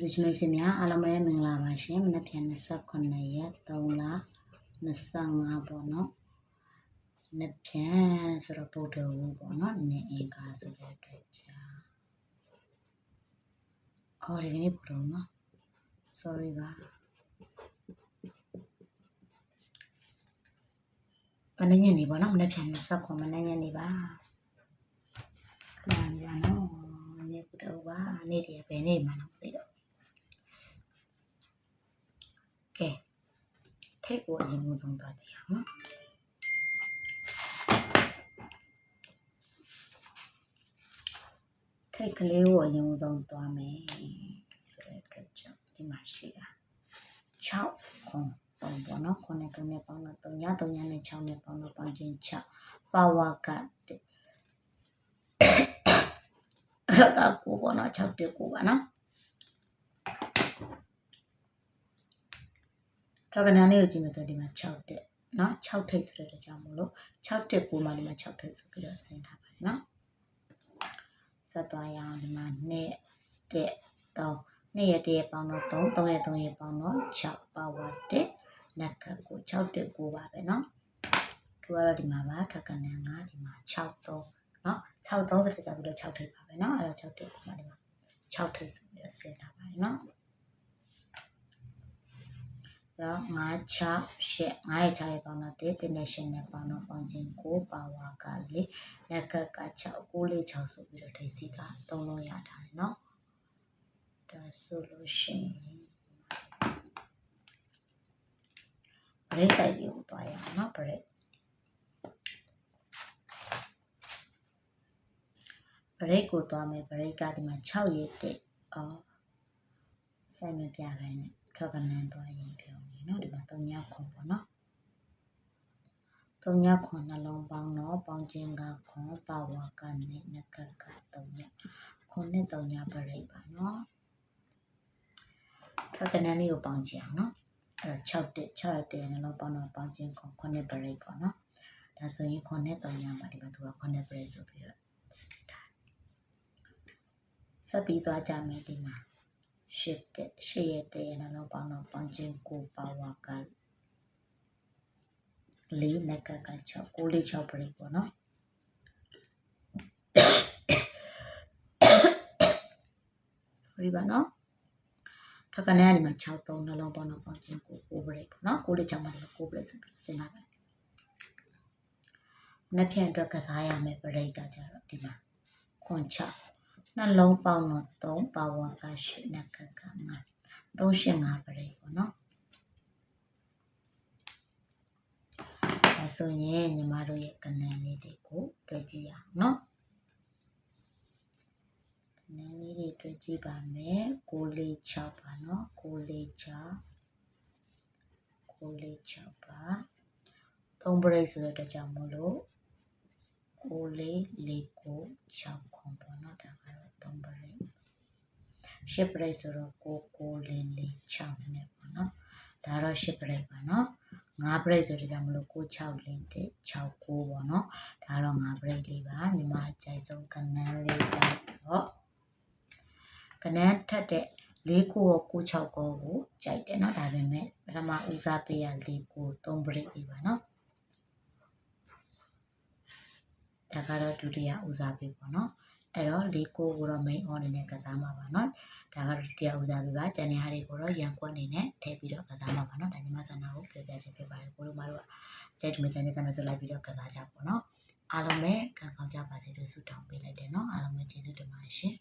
လူတို့ချင်းချင်းများအားလုံးပဲမင်္ဂလာပါရှင်မနက်ဖြန်29ရက်3လ25ပေါ့နော်မနက်ဖြန်ဆိုတော့ပုဒ်တော်ဘူးပေါ့နော်နေအင်္ဂါဆိုတဲ့အတွက်ကြာအော်ဒီကနေ့ပုဒ်တော်နော် sorry ပါမနေ့ညနေပေါ့နော်မနေ့ဖြန်29မနေ့ညနေပါခဏနေပါနော်နေ့ပုဒ်တော်ပါနေ့တည်းဘယ်နေ့မှတော့မသိတော့ ကဲ ထိတ်ကိုအရင်ဆုံးသွားကြည့်အောင်နော်ထိတ်ကလေးကိုအရင်ဆုံးသွားမယ်ဆိုတဲ့အတွက်ကြောင့်ဒီမှာရှိတာ6ခွန်3ပေါ့နော်ခွန်နဲ့3နဲ့ပေါင်းတော့3ည3ညနဲ့6နဲ့ပေါင်းတော့ပေါင်းချင်း6ပါဝါကတဲ့ကကိုပေါ့နော်6တက်ကိုပါနော် ထောက်ကနန်းလေးကိုကြည့်မယ်ဆိုဒီမှာ6တက်เนาะ6ထိပ်ဆိုတဲ့အတွက်ကြောင့်မို့လို့6တက်ပိုးမှဒီမှာ6ထိပ်ဆိုပြီးတော့ဆင်းထားပါတယ်เนาะဆက်သွားရအောင်ဒီမှာ2တက်3 2ရက်တရက်ပေါင်းတော့3 3ရက်3ရက်ပေါင်းတော့6ပါဝါတက်နက်ကကို6တက်ကိုပါပဲเนาะသူကတော့ဒီမှာပါထောက်ကနန်းကဒီမှာ6 3เนาะ6 3ဆိုတဲ့ကြောင့်ဒီလို6ထိပ်ပါပဲเนาะအဲ့တော့6တက်ကိုမှဒီမှာ6ထိပ်ဆိုပြီးတော့ဆင်းထားပါတယ်เนาะ တော့9 6 8 9ရဲ့6ရဲ့ပေါင်းတော့1 dimension နဲ့ပေါင်းတော့ပေါင်းချင်း9ပါဝါကလေးလက်ကက6 9လေး6ဆိုပြီးတော့ထိစီကသုံးလုံးရထားတယ်เนาะဒါဆိုလို့ရှိရင်ဘရိတ်ဆိုင်လေးကိုတွားရအောင်เนาะဘရိတ်ဘရိတ်ကိုတွားမယ်ဘရိတ်ကဒီမှာ6ရက်တက်အော်ဆိုင်မပြပဲနဲ့ ခကနန်သွားရင်ပြောမယ်နော်ဒီမှာ3ညခွန်ပေါ့နော်3ညခွန်နှလုံးပေါင်းတော့ပေါင်းခြင်းကခွန်ပါဝါကနဲ့နကက3ညခွန်နဲ့3ညပြရိတ်ပါနော်ခကနန်လေးကိုပေါင်းခြင်းအောင်နော်အဲ့တော့6တက်6တက်နှလုံးပေါင်းတော့ပေါင်းခြင်းခွန်ခွန်နဲ့ပြရိတ်ပေါ့နော်ဒါဆိုရင်ခွန်နဲ့3ညပါဒီမှာသူကခွန်နဲ့ပြရိတ်ဆိုပြီးတော့ဆက်ပြီးသွားကြမယ်ဒီမှာ ရှစ်တဲ့ရှစ်ရက်တဲ့နှလုံးပေါင်းတော့ပေါင်းချင်းကိုပါဝါကလေးလက်ကက6ကိုလေး6ပရိပေါ့နော် sorry ပါနော်ထပ်ကနေဒီမှာ6 3နှလုံးပေါင်းတော့ပေါင်းချင်းကိုကိုပရိပေါ့နော်ကိုလေး6မှာတော့ကိုပရိဆိုပြီးစဉ်းစားပါတယ်နှစ်ဖြန့်အတွက်ကစားရမယ်ပရိကကြတော့ဒီမှာခွန်6 နှလုံးပေါင်းတော့3ပါဝါက8နက်ကက9 385ပရိပေါ့နော်အဲဆိုရင်ညီမတို့ရဲ့ကဏ္ဍလေးတွေကိုတွေ့ကြည့်ရအောင်နော်ကဏ္ဍလေးတွေတွေ့ကြည့်ပါမယ်6လေး6ပါနော်6လေး6 6လေး6ပါ3ပရိဆိုတဲ့အတွက်ကြောင့်မို့လို့6လေး4 9 6ခွန်ပေါ့နော်ဒါကတော့3ပရိ ရှစ်ပရိဆိုတော့6 9လေးလေး6နဲ့ပေါ့နော်ဒါတော့ရှစ်ပရိပါနော်5ပရိဆိုတဲ့ကြောင့်မလို့6 6လေးတဲ့6 9ပေါ့နော်ဒါတော့5ပရိလေးပါညီမအကြိုက်ဆုံးကဏ္ဍလေးကတော့ကဏ္ဍထက်တဲ့၄ကိုရော9 6ကိုကိုကြိုက်တယ်เนาะဒါပေမဲ့ပထမဦးစားပေးရ၄ကို3ပရိလေးပါเนาะဒါကတော့ဒုတိယဦးစားပေးပေါ့เนาะ အဲ့တော့ဒီကိုကိုတော့ main on အနေနဲ့ကစားမှာပါနော်ဒါကတော့တရားဦးစားပေးပါကျန်တဲ့ဟာတွေကိုတော့ရန်ကွက်အနေနဲ့ထည့်ပြီးတော့ကစားမှာပါနော်ဒါညီမဆန္ဒကိုပြောပြခြင်းဖြစ်ပါတယ်ကိုတို့မတို့ကကြိုက်တယ်ကြိုက်တယ်ဆိုလိုက်ပြီးတော့ကစားကြပါနော်အားလုံးပဲခံကောင်းကြပါစေလို့ဆုတောင်းပေးလိုက်တယ်နော်အားလုံးပဲကျေးဇူးတင်ပါတယ်ရှင်